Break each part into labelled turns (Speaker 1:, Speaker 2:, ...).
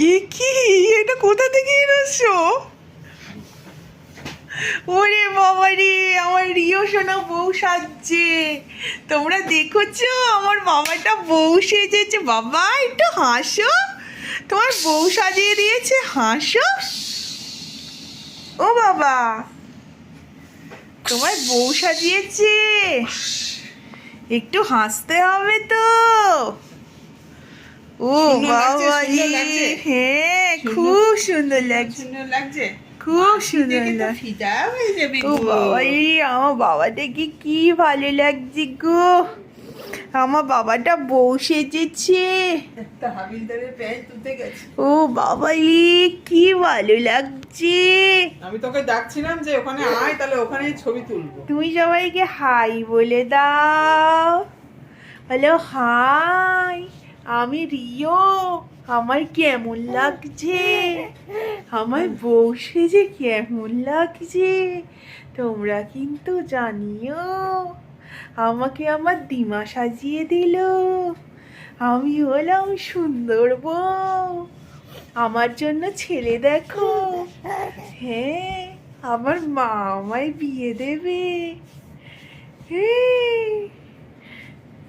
Speaker 1: এ কি? এটা কোথা থেকে এনেছো? ওরে বাবা রে, আমার রিও সোনা বউ সাজছে। তোমরা দেখেছ? আমার বাবাটা বউ সেজেছে। বাবা, একটু হাসো। তোমার বউ সাজিয়ে দিয়েছে, হাসো। ও বাবা, তোমার বউ সাজিয়েছে। একটু হাসতে হবে তো। ও
Speaker 2: সুন্দর
Speaker 1: বাবা
Speaker 2: সুন্দর।
Speaker 1: হ্যাঁ খুব সুন্দর লাগছে।
Speaker 2: সুন্দর লাগছে।
Speaker 1: খুব সুন্দর লাগছে।
Speaker 2: হয়ে যাবে
Speaker 1: ও বাবা আমার বাবাটাকে কি ভালো লাগছে গো। আমার বাবাটা বউ সেজেছে। ও বাবা রে কি ভালো লাগছে।
Speaker 2: আমি তোকে ডাকছিলাম যে ওখানে আয় তাহলে ওখানে ছবি তুলবো।
Speaker 1: তুমি সবাইকে হাই বলে দাও। Hello hi. আমি রিও আমার কেমন লাগছে? আমার বউ সেজে কেমন লাগছে? তোমরা কিন্তু জানিও আমাকে আমার দিমা সাজিয়ে দিল। আমি হলাম সুন্দর বউ। আমার জন্য ছেলে দেখো। হ্যাঁ আমার মা আমায় বিয়ে দেবে। হ্যাঁ,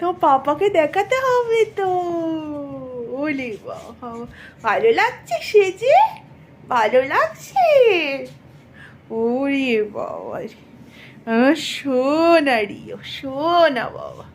Speaker 1: তো পাপাকে দেখাতে হবে তো। বলি ভালো লাগছে সে যে? ভালো লাগছে? ওরে বাবা রে। শোনা সোনা রিও সোনা বাবা।